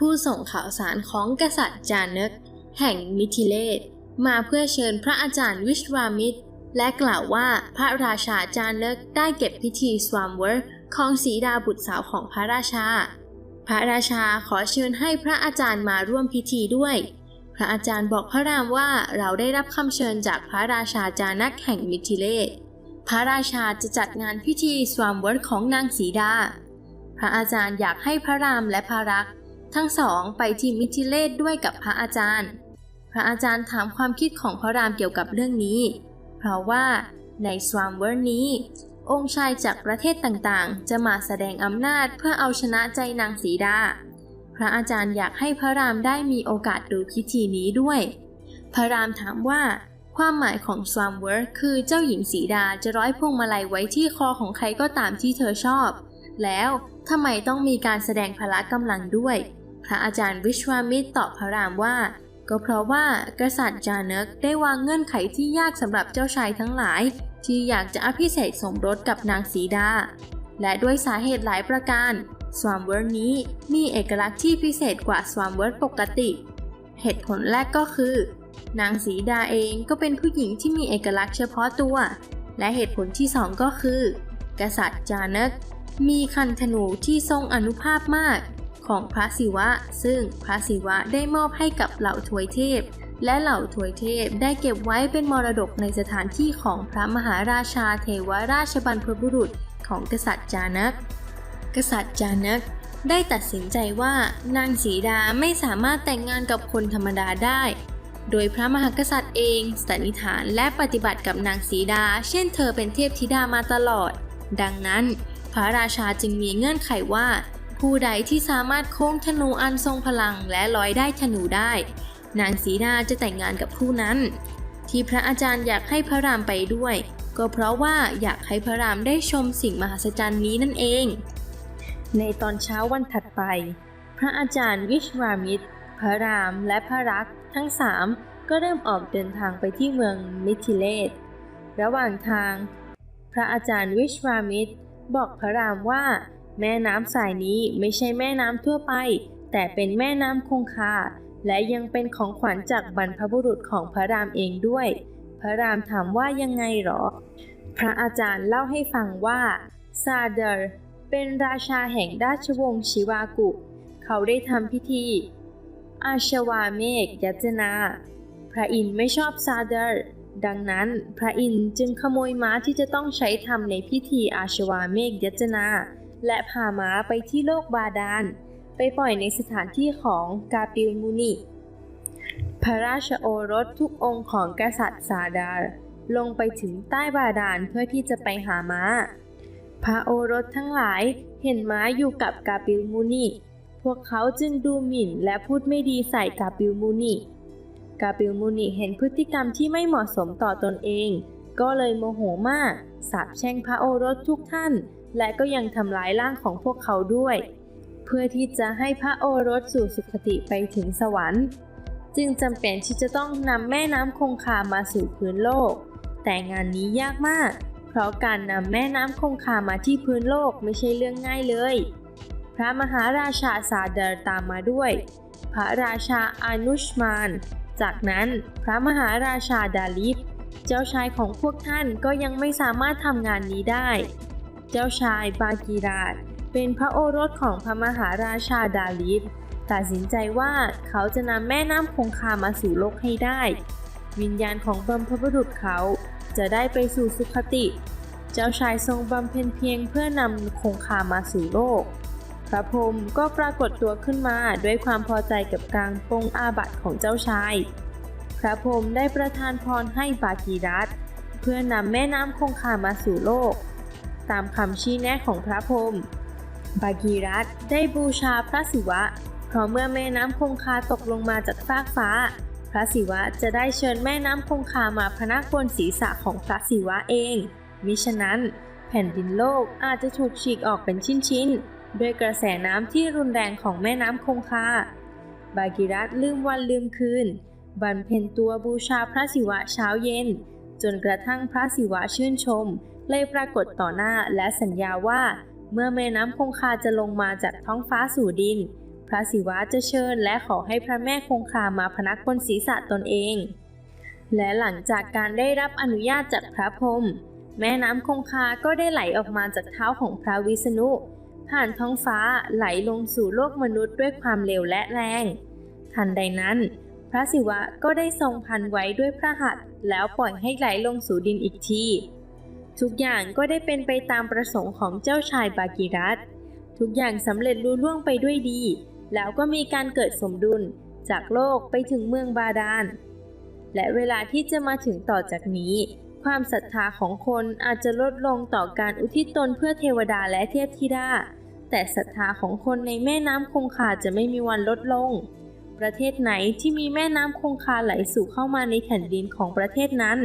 ผู้ส่งข่าวสารของกษัตริย์จานึก แห่งมิถิเลศมาเพื่อเชิญพระอาจารย์วิชวามิตร และกล่าวว่าพระราชาจานึกได้เก็บพิธีสวามเวอร์ของสีดาบุตรสาวของพระราชา พระราชาขอเชิญให้พระอาจารย์มาร่วมพิธีด้วยพระอาจารย์บอกพระรามว่าเราได้รับคำเชิญจากพระราชาจานักแห่งมิถิเลศพระราชาจะจัดงานพิธีสวามเวิร์ของนางสีดา พระอาจารย์อยากให้พระรามและพระรัก ทั้งสองไปที่มิถิเลศด้วยกับพระอาจารย์ พระอาจารย์ถามความคิดของพระรามเกี่ยวกับเรื่องนี้ เพราะว่าในสวามเวิร์ดนี้ องค์ชายจากประเทศต่างๆ จะมาแสดงอำนาจเพื่อเอาชนะใจนางสีดา พระอาจารย์อยากให้พระรามได้มีโอกาสดูพิธีนี้ด้วย พระรามถามว่าความหมายของสวามเวิร์คือเจ้าหญิงสีดาจะร้อยพวงมาลัยไว้ที่คอของใครก็ตามที่เธอชอบ แล้วทำไมต้องมีการแสดงพละกำลังด้วย ระอาจารย์วิชวามิตรตอบพระรามว่า ก็เพราะว่ากษัตริย์จานึกได้วางเงื่อนไขที่ยากสำหรับเจ้าชายทั้งหลาย ที่อยากจะอภิเษกสมรสกับนางสีดา และด้วยสาเหตุหลายประการ สวามเวิร์นี้มีเอกลักษณ์ที่พิเศษกว่าสวามเวิร์ปกติ เหตุผลแรกก็คือ นางสีดาเองก็เป็นผู้หญิงที่มีเอกลักษณ์เฉพาะตัว และเหตุผลที่สองก็คือ กษัตริย์จานึกมีคันธนูที่ทรงอนุภาพมาก ของพระศิวะ ซึ่งพระศิวะได้มอบให้กับเหล่าทวยเทพ และเหล่าทวยเทพได้เก็บไว้เป็นมรดกในสถานที่ของพระมหาราชาเทวราชบรรพบุรุษของกษัตริย์จานึกกษัตริย์จานึกได้ตัดสินใจว่านางสีดาไม่สามารถแต่งงานกับคนธรรมดาได้ โดยพระมหากษัตริย์เองสันนิษฐานและปฏิบัติกับนางสีดา เช่นเธอเป็นเทพธิดามาตลอด ดังนั้น พระราชาจึงมีเงื่อนไขว่า ผู้ใดที่สามารถโค้งธนูอันทรงพลังและลอยได้ธนูได้ นางสีดาจะแต่งงานกับผู้นั้น ที่พระอาจารย์อยากให้พระรามไปด้วย ก็เพราะว่าอยากให้พระรามได้ชมสิ่งมหัศจรรย์นี้นั่นเอง ในตอนเช้าวันถัดไป พระอาจารย์วิชวามิตร พระรามและพระรักทั้งสามก็เริ่มออกเดินทางไปที่เมืองมิถิเลศระหว่างทาง พระอาจารย์วิชวามิตร บอกพระรามว่า แม่น้ำสายนี้ไม่ใช่แม่น้ำทั่วไป แต่เป็นแม่น้ำคงคา และยังเป็นของขวัญจากบรรพบุรุษของพระรามเองด้วย พระรามถามว่ายังไงหรอ พระอาจารย์เล่าให้ฟังว่าซาเดอร์เป็นราชาแห่งราชวงศ์ชิวากุ เขาได้ทำพิธี อาชวาเมกยัจนา พระอินทร์ไม่ชอบซาเดอร์ดังนั้นพระอินทร์จึงขโมยม้าที่จะต้องใช้ทำในพิธีอาชวาเมกยัจนา และพาม้าไปที่โลกบาดาล ไปปล่อยในสถานที่ของกาปิลมุนิ พระราชโอรสทุกองค์ของกษัตริย์ซาดาร์ลงไปถึงใต้บาดาลเพื่อที่จะไปหาม้า พระโอรสทั้งหลายเห็นม้าอยู่กับกาปิลมุนีพวกเขาจึงดูหมิ่นและพูดไม่ดีใส่กาปิลมุนีกาปิลมุนีเห็นพฤติกรรมที่ไม่เหมาะสมต่อตนเอง ก็เลยโมโหมาก สาปแช่งพระโอรสทุกท่าน และก็ยังทำร้ายร่างของพวกเขาด้วย เพื่อที่จะให้พระโอรสสู่สุคติไปถึงสวรรค์ จึงจำเป็นที่จะต้องนำแม่น้ำคงคามาสู่พื้นโลก แต่งานนี้ยากมาก เพราะการนำแม่น้ำคงคามาที่พื้นโลกไม่ใช่เรื่องง่ายเลย พระมหาราชาซาเดอร์ตามมาด้วย พระราชาอานุชมาน จากนั้นพระมหาราชาดาลิฟ เจ้าชายของพวกท่านก็ยังไม่สามารถทำงานนี้ได้ เจ้าชายบากีราชเป็นพระโอรสของพระมหาราชาดาลิฟตัดสินใจว่าเขาจะนำแม่น้ำคงคามาสู่โลกให้ได้ วิญญาณของบรรพบุรุษเขาจะได้ไปสู่สุคติ เจ้าชายทรงบำเพ็ญเพียงเพื่อนำคงคามาสู่โลก พระพรหมก็ปรากฏตัวขึ้นมาด้วยความพอใจกับการปรงอาบัติของเจ้าชาย พระพรหมได้ประทานพรให้บากีรัตเพื่อนำแม่น้ำคงคามาสู่โลก ตามคำชี้แนะของพระพรหมบากีรัตได้บูชาพระศิวะ เพราะเมื่อแม่น้ำคงคาตกลงมาจากฟากฟ้า พระศิวะจะได้เชิญแม่น้ำคงคามาพนักบนศีรษะของพระศิวะเอง มิฉะนั้น แผ่นดินโลกอาจจะถูกฉีกออกเป็นชิ้นๆด้วยกระแสน้ำที่รุนแรงของแม่น้ำคงคา บากิรัตลืมวันลืมคืน บรรเพ็ญตัวบูชาพระศิวะเช้าเย็น จนกระทั่งพระศิวะชื่นชม เลยปรากฏต่อหน้าและสัญญาว่า เมื่อแม่น้ำคงคาจะลงมาจากท้องฟ้าสู่ดิน พระศิวะจะเชิญและขอให้พระแม่คงคามาพนักบนศีรษะตนเอง และหลังจากการได้รับอนุญาตจากพระพรหมแม่น้ำคงคาก็ได้ไหลออกมาจากเท้าของพระวิษณุ ผ่านท้องฟ้าไหลลงสู่โลกมนุษย์ด้วยความเร็วและแรง ทันใดนั้น พระศิวะก็ได้ทรงพันไว้ด้วยพระหัตถ์แล้วปล่อยให้ไหลลงสู่ดินอีกที ทุกอย่างก็ได้เป็นไปตามประสงค์ของเจ้าชายบากิรัตทุกอย่างสำเร็จลุล่วงไปด้วยดี แล้วก็มีการเกิดสมดุลจากโลกไปถึงเมืองบาดาล และเวลาที่จะมาถึงต่อจากนี้ ความศรัทธาของคนอาจจะลดลงต่อการอุทิศตนเพื่อเทวดาและเทพธิดา แต่ศรัทธาของคนในแม่น้ำคงคาจะไม่มีวันลดลง ประเทศไหนที่มีแม่น้ำคงคาไหลสู่เข้ามาในแผ่นดินของประเทศนั้น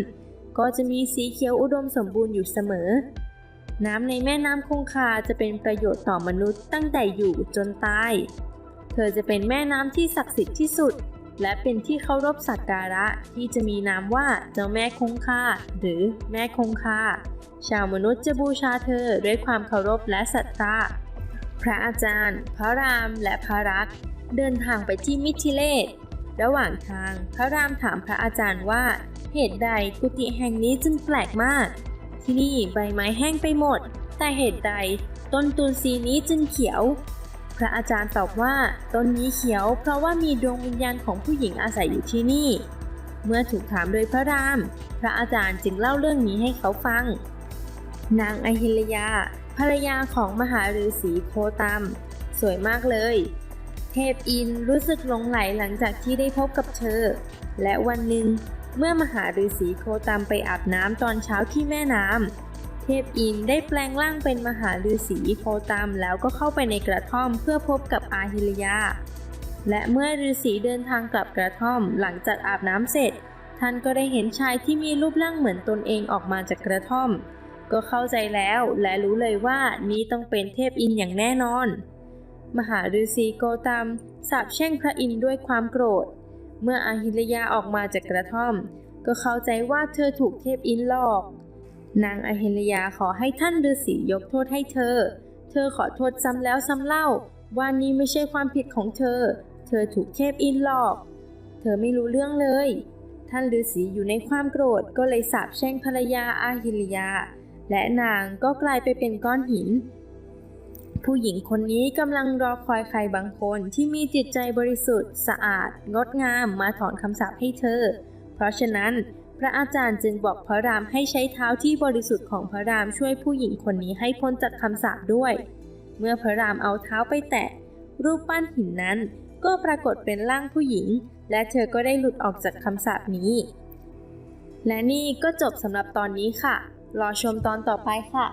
ก็จะมีสีเขียวอุดมสมบูรณ์อยู่เสมอ น้ำในแม่น้ำคงคาจะเป็นประโยชน์ต่อมนุษย์ตั้งแต่อยู่จนตาย เธอจะเป็นแม่น้ำที่ศักดิ์สิทธิ์ที่สุด และเป็นที่เคารพสักการะที่จะมีนามว่าเจ้าแม่คงคาหรือแม่คงคา ชาวมนุษย์จะบูชาเธอด้วยความเคารพและศรัทธาพระอาจารย์ พระราม และพระรักษ์ เดินทางไปที่มิถิเลศระหว่างทางพระรามถามพระอาจารย์ว่า เหตุใดกุฏิแห่งนี้จึงแปลกมาก ที่นี่ใบไม้แห้งไปหมด แต่เหตุใดต้นตูนซีนี้จึงเขียว พระอาจารย์ตอบว่าต้นนี้เขียวเพราะว่ามีดวงวิญญาณของผู้หญิงอาศัยอยู่ที่นี่ เมื่อถูกถามโดยพระราม พระอาจารย์จึงเล่าเรื่องนี้ให้เขาฟัง นางอหิลยาภรรยาของมหาฤาษีโคตัมสวยมากเลย เทพอินรู้สึกหลงไหลหลังจากที่ได้พบกับเธอ และวันหนึ่งเมื่อมหาฤาษีโคตัมไปอาบน้ำตอนเช้าที่แม่น้ำเทพอินได้แปลงร่างเป็นมหาฤาษีโคตัมแล้วก็เข้าไปในกระท่อมเพื่อพบกับอาหิลยา และเมื่อฤาษีเดินทางกลับกระท่อมหลังจากอาบน้ำเสร็จ ท่านก็ได้เห็นชายที่มีรูปร่างเหมือนตนเองออกมาจากกระท่อม ก็เข้าใจแล้วและรู้เลยว่านี้ต้องเป็นเทพอินอย่างแน่นอน มหาฤาษีโกตัมสาปแช่งพระอินทร์ด้วยความโกรธ เมื่ออาหิลยาออกมาจากกระท่อม ก็เข้าใจว่าเธอถูกเทพอินทร์หลอก นางอาหิลยาขอให้ท่านฤาษียกโทษให้เธอ เธอขอโทษซ้ำแล้วซ้ำเล่า ว่านี้ไม่ใช่ความผิดของเธอ เธอถูกเทพอินทร์หลอก เธอไม่รู้เรื่องเลย ท่านฤาษีอยู่ในความโกรธก็เลยสาปแช่งภรรยาอาหิลยาและนางก็กลายไปเป็นก้อนหิน ผู้หญิงคนนี้กำลังรอคอยใครบางคนที่มีจิตใจบริสุทธิ์ สะอาด งดงามมาถอนคำสาปให้เธอ เพราะฉะนั้น พระอาจารย์จึงบอกพระรามให้ใช้เท้าที่บริสุทธิ์ของพระรามช่วยผู้หญิงคนนี้ให้พ้นจากคำสาปด้วย เมื่อพระรามเอาเท้าไปแตะ รูปปั้นหินนั้น ก็ปรากฏเป็นร่างผู้หญิง และเธอก็ได้หลุดออกจากคำสาปนี้ และนี่ก็จบสำหรับตอนนี้ค่ะ รอชมตอนต่อไปค่ะ